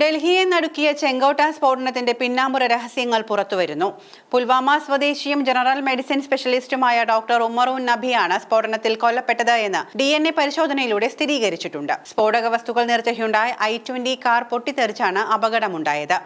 ഡൽഹിയെ നടുക്കിയ ചെങ്കോട്ട സ്ഫോടനത്തിന്റെ പിന്നാമ്പുറ രഹസ്യങ്ങൾ പുറത്തുവരുന്നു. പുൽവാമ സ്വദേശിയും ജനറൽ മെഡിസിൻ സ്പെഷ്യലിസ്റ്റുമായ ഡോക്ടർ ഉമറുൻ നബിയാണ് സ്ഫോടനത്തിൽ കൊല്ലപ്പെട്ടത് എന്ന് ഡി എൻ എ പരിശോധനയിലൂടെ സ്ഥിരീകരിച്ചിട്ടുണ്ട്. സ്ഫോടക വസ്തുക്കൾ നിറച്ച ഹ്യുണ്ടായി ഐ ട്വന്റി കാർ പൊട്ടിത്തെറിച്ചാണ് അപകടമുണ്ടായത്.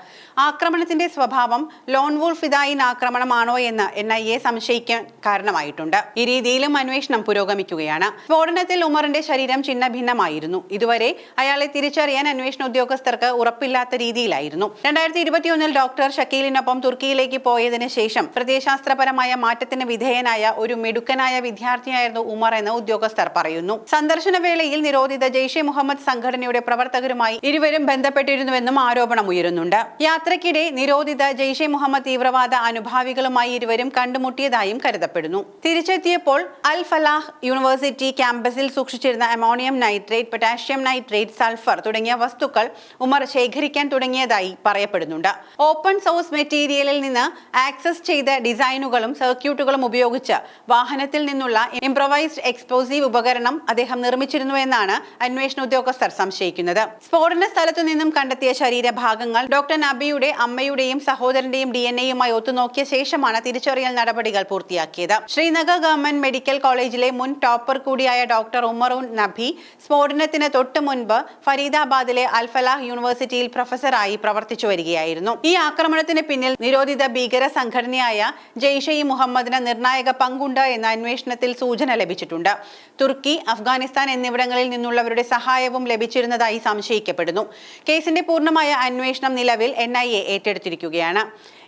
ആക്രമണത്തിന്റെ സ്വഭാവം ലോൺ വൂൾഫ് ഇതായി ആക്രമണമാണോ എന്ന് എൻ ഐ എ സംശയിക്കാൻ കാരണമായിട്ടുണ്ട്. ഈ രീതിയിലും അന്വേഷണം പുരോഗമിക്കുകയാണ്. സ്ഫോടനത്തിൽ ഉമറിന്റെ ശരീരം ചിന്ന ഭിന്നമായിരുന്നു ഇതുവരെ അയാളെ തിരിച്ചറിയാൻ അന്വേഷണ ഉദ്യോഗസ്ഥർക്ക് ഉറപ്പില്ലാത്ത രീതിയിലായിരുന്നു. രണ്ടായിരത്തി ഇരുപത്തിയൊന്നിൽ ഡോക്ടർ ഷക്കീലിനൊപ്പം തുർക്കിയിലേക്ക് പോയതിനു ശേഷം പ്രത്യയശാസ്ത്രപരമായ മാറ്റത്തിന് വിധേയനായ ഒരു മിടുക്കനായ വിദ്യാർത്ഥിയായിരുന്നു ഉമർ എന്ന് ഉദ്യോഗസ്ഥർ പറയുന്നു. സന്ദർശന വേളയിൽ നിരോധിത ജെയ്ഷെ മുഹമ്മദ് സംഘടനയുടെ പ്രവർത്തകരുമായി ഇരുവരും ബന്ധപ്പെട്ടിരുന്നുവെന്നും ആരോപണം ഉയരുന്നുണ്ട്. യാത്രക്കിടെ നിരോധിത ജെയ്ഷെ മുഹമ്മദ് തീവ്രവാദ അനുഭാവികളുമായി ഇരുവരും കണ്ടുമുട്ടിയതായും കരുതപ്പെടുന്നു. തിരിച്ചെത്തിയപ്പോൾ അൽ ഫലാഹ് യൂണിവേഴ്സിറ്റി ക്യാമ്പസിൽ സൂക്ഷിച്ചിരുന്ന ammonium nitrate potassium nitrate sulphur തുടങ്ങിയ വസ്തുക്കൾ ഉമർ ശേഖരിക്കാൻ തുടങ്ങിയതായി പറയപ്പെടുന്നുണ്ട്. ഓപ്പൺ സോഴ്സ് മെറ്റീരിയലിൽ നിന്ന് ആക്സസ് ചെയ്ത ഡിസൈനുകളും സർക്യൂട്ടുകളും ഉപയോഗിച്ച് വാഹനത്തിൽ നിന്നുള്ള ഇംപ്രവൈസ്ഡ് എക്സ്പ്ലോസീവ് ഉപകരണം അദ്ദേഹം നിർമ്മിച്ചിരുന്നു എന്നാണ് അന്വേഷണ ഉദ്യോഗസ്ഥർ സംശയിക്കുന്നത്. സ്ഫോടന സ്ഥലത്തു നിന്നും കണ്ടെത്തിയ ശരീരഭാഗങ്ങൾ ഡോക്ടർ നബിയുടെ അമ്മയുടെയും സഹോദരന്റെയും ഡി എൻ എയുമായി ഒത്തുനോക്കിയ ശേഷമാണ് തിരിച്ചറിയൽ നടപടികൾ പൂർത്തിയാക്കിയത്. ശ്രീനഗർ ഗവൺമെന്റ് മെഡിക്കൽ കോളേജിലെ മുൻ ടോപ്പർ കൂടിയായ ഡോക്ടർ ഉമറുൻ നബി സ്ഫോടനത്തിന് തൊട്ടു മുൻപ് ഫരീദാബാദിലെ അൽഫലാഹ് യൂണിവേഴ്സിറ്റിയിൽ പ്രൊഫസറായി പ്രവർത്തിച്ചു വരികയായിരുന്നു. ഈ ആക്രമണത്തിന് പിന്നിൽ നിരോധിത ഭീകര സംഘടനയായ ജെയ്ഷെ ഇ മുഹമ്മദിന് നിർണായക പങ്കുണ്ട് എന്ന അന്വേഷണത്തിൽ സൂചന ലഭിച്ചിട്ടുണ്ട്. തുർക്കി അഫ്ഗാനിസ്ഥാൻ എന്നിവിടങ്ങളിൽ നിന്നുള്ളവരുടെ സഹായവും ലഭിച്ചിരുന്നതായി സംശയിക്കപ്പെടുന്നു. കേസിന്റെ പൂർണമായ അന്വേഷണം നിലവിൽ എൻ ഏറ്റെടുത്തിരിക്കുകയാണ്.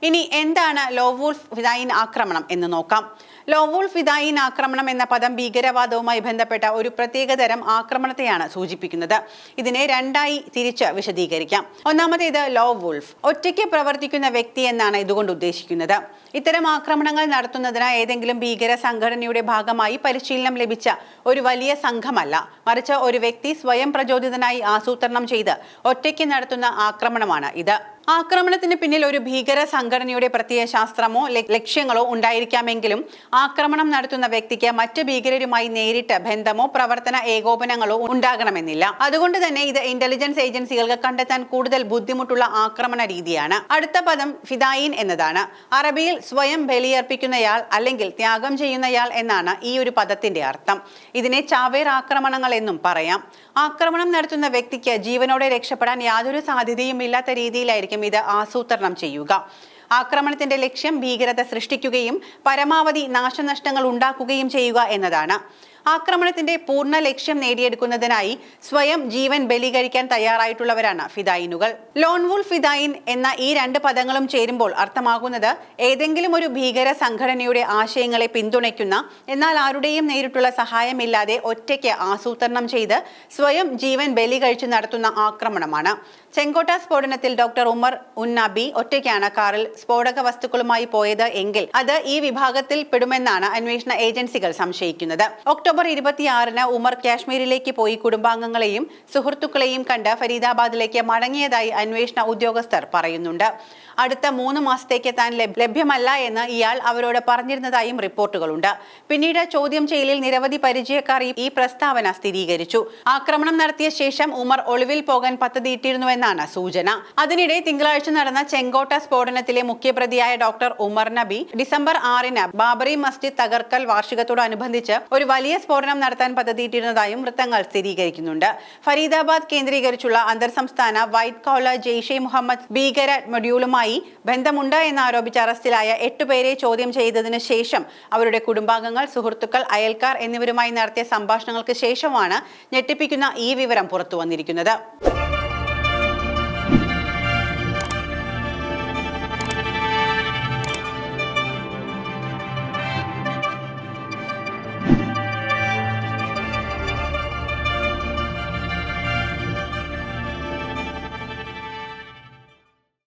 ഇനി എന്താണ് ലോവൂൾഫ് ഫിദായിൻ ആക്രമണം എന്ന് നോക്കാം. ലോവൂൾഫ് ഫിദായിൻ ആക്രമണം എന്ന പദം ഭീകരവാദവുമായി ബന്ധപ്പെട്ട ഒരു പ്രത്യേകതരം ആക്രമണത്തെയാണ് സൂചിപ്പിക്കുന്നത്. ഇതിനെ രണ്ടായി തിരിച്ച് വിശദീകരിക്കാം. ഒന്നാമത്തേത് ലോ വൂൾഫ് ഒറ്റയ്ക്ക് പ്രവർത്തിക്കുന്ന വ്യക്തി എന്നാണ് ഇതുകൊണ്ട് ഉദ്ദേശിക്കുന്നത്. ഇത്തരം ആക്രമണങ്ങൾ നടത്തുന്നതിന് ഏതെങ്കിലും ഭീകര സംഘടനയുടെ ഭാഗമായി പരിശീലനം ലഭിച്ച ഒരു വലിയ സംഘമല്ല. മറിച്ച് ഒരു വ്യക്തി സ്വയം പ്രചോദിതനായി ആസൂത്രണം ചെയ്ത് ഒറ്റയ്ക്ക് നടത്തുന്ന ആക്രമണമാണ് ഇത്. ആക്രമണത്തിന് പിന്നിൽ ഒരു ഭീകര സംഘടനയുടെ പ്രത്യയശാസ്ത്രമോ ലക്ഷ്യങ്ങളോ ഉണ്ടായിരിക്കാമെങ്കിലും ആക്രമണം നടത്തുന്ന വ്യക്തിക്ക് മറ്റ് ഭീകരരുമായി നേരിട്ട് ബന്ധമോ പ്രവർത്തന ഏകോപനങ്ങളോ ഉണ്ടാകണമെന്നില്ല. അതുകൊണ്ട് തന്നെ ഇത് ഇന്റലിജൻസ് ഏജൻസികൾക്ക് കണ്ടെത്താൻ കൂടുതൽ ബുദ്ധിമുട്ടുള്ള ആക്രമണ രീതിയാണ്. അടുത്ത പദം ഫിദായിൻ എന്നതാണ്. അറബിയിൽ സ്വയം ബലിയർപ്പിക്കുന്നയാൾ അല്ലെങ്കിൽ ത്യാഗം ചെയ്യുന്നയാൾ എന്നാണ് ഈ ഒരു പദത്തിന്റെ അർത്ഥം. ഇതിനെ ചാവേർ ആക്രമണങ്ങൾ എന്നും പറയാം. ആക്രമണം നടത്തുന്ന വ്യക്തിക്ക് ജീവനോടെ രക്ഷപ്പെടാൻ യാതൊരു സാധ്യതയും ഇല്ലാത്ത രീതിയിലായിരിക്കും ഇത് ആസൂത്രണം ചെയ്യുക. ആക്രമണത്തിന്റെ ലക്ഷ്യം ഭീകരത സൃഷ്ടിക്കുകയും പരമാവധി നാശനഷ്ടങ്ങൾ ഉണ്ടാക്കുകയും ചെയ്യുക എന്നതാണ്. ആക്രമണത്തിന്റെ പൂർണ ലക്ഷ്യം നേടിയെടുക്കുന്നതിനായി സ്വയം ജീവൻ ബലി കഴിക്കാൻ തയ്യാറായിട്ടുള്ളവരാണ് ഫിദായിനുകൾ. ലോൺ വൂൾ ഫിദായിൻ എന്ന ഈ രണ്ട് പദങ്ങളും ചേരുമ്പോൾ അർത്ഥമാകുന്നത് ഏതെങ്കിലും ഒരു ഭീകര സംഘടനയുടെ ആശയങ്ങളെ പിന്തുണയ്ക്കുന്ന എന്നാൽ ആരുടെയും നേരിട്ടുള്ള സഹായമില്ലാതെ ഒറ്റയ്ക്ക് ആസൂത്രണം ചെയ്ത് സ്വയം ജീവൻ ബലി കഴിച്ച് നടത്തുന്ന ആക്രമണമാണ്. ചെങ്കോട്ട സ്ഫോടനത്തിൽ ഡോക്ടർ ഉമർ ഉന്നബി ഒറ്റയ്ക്കാണ് കാറിൽ സ്ഫോടക വസ്തുക്കളുമായി പോയത് എങ്കിൽ അത് ഈ വിഭാഗത്തിൽ പെടുമെന്നാണ് അന്വേഷണ ഏജൻസികൾ സംശയിക്കുന്നത്. ഒക്ടോബർ ഇരുപത്തിയാറിന് ഉമർ കാശ്മീരിലേക്ക് പോയി കുടുംബാംഗങ്ങളെയും സുഹൃത്തുക്കളെയും കണ്ട് ഫരീദാബാദിലേക്ക് മടങ്ങിയതായി അന്വേഷണ ഉദ്യോഗസ്ഥർ പറയുന്നുണ്ട്. അടുത്ത മൂന്ന് മാസത്തേക്ക് താൻ ലഭ്യമല്ല എന്ന് ഇയാൾ അവരോട് പറഞ്ഞിരുന്നതായും റിപ്പോർട്ടുകളുണ്ട്. പിന്നീട് ചോദ്യം ചെയ്യലിൽ നിരവധി പരിചയക്കാർ ഈ- പ്രസ്താവന സ്ഥിരീകരിച്ചു. ആക്രമണം നടത്തിയ ശേഷം ഉമർ ഒളിവിൽ പോകാൻ പദ്ധതിയിട്ടിരുന്നുവെന്നാണ് സൂചന. അതിനിടെ തിങ്കളാഴ്ച നടന്ന ചെങ്കോട്ട സ്ഫോടനത്തിലെ മുഖ്യപ്രതിയായ ഡോക്ടർ ഉമർ നബി ഡിസംബർ ആറിന് ബാബറി മസ്ജിദ് തകർക്കൽ വാർഷികത്തോടനുബന്ധിച്ച് ഒരു വലിയ സ്ഫോടനം നടത്താൻ പദ്ധതിയിട്ടിരുന്നതായും വൃത്തങ്ങൾ സ്ഥിരീകരിക്കുന്നുണ്ട്. ഫരീദാബാദ് കേന്ദ്രീകരിച്ചുള്ള അന്തർ സംസ്ഥാന വൈറ്റ് കോളർ ജെയ്ഷെ മുഹമ്മദ് ഭീകര മൊഡ്യൂളുമായി ബന്ധമുണ്ട് എന്നാരോപിച്ച് അറസ്റ്റിലായ എട്ടുപേരെ ചോദ്യം ചെയ്തതിനു ശേഷം അവരുടെ കുടുംബാംഗങ്ങൾ സുഹൃത്തുക്കൾ അയൽക്കാർ എന്നിവരുമായി നടത്തിയ സംഭാഷണങ്ങൾക്ക് ശേഷമാണ് ഞെട്ടിപ്പിക്കുന്ന ഈ വിവരം പുറത്തു വന്നിരിക്കുന്നത്